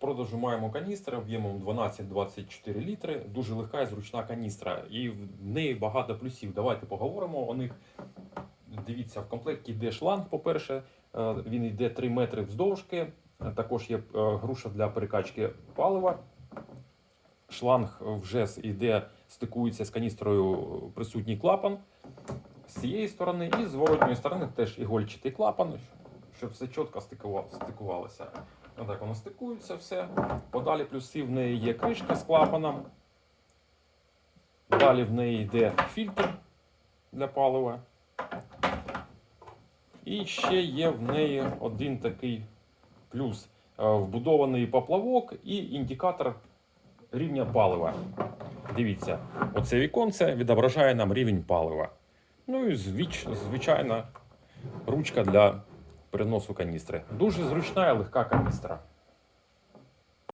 продажу маємо каністри об'ємом 12-24 літри. Дуже легка і зручна каністра. І в неї багато плюсів. Давайте поговоримо о них. Дивіться, в комплекті йде шланг, по-перше, е, він йде 3 метри вздовжки. Е, Також є е, груша для перекачки палива. Шланг вже йде, стикується з каністрою присутній клапан з цієї сторони, і з зворотньої сторони теж ігольчатий клапан, щоб все чітко стикувалося. Отак воно стикується все. Подалі плюси в неї є кришка з клапаном. Далі в неї йде фільтр для палива. І ще є в неї один такий плюс. Е, Вбудований поплавок і індикатор рівня палива. Дивіться, оце віконце відображає нам рівень палива. Ну і звичайна ручка для переносу каністри. Дуже зручна і легка каністра.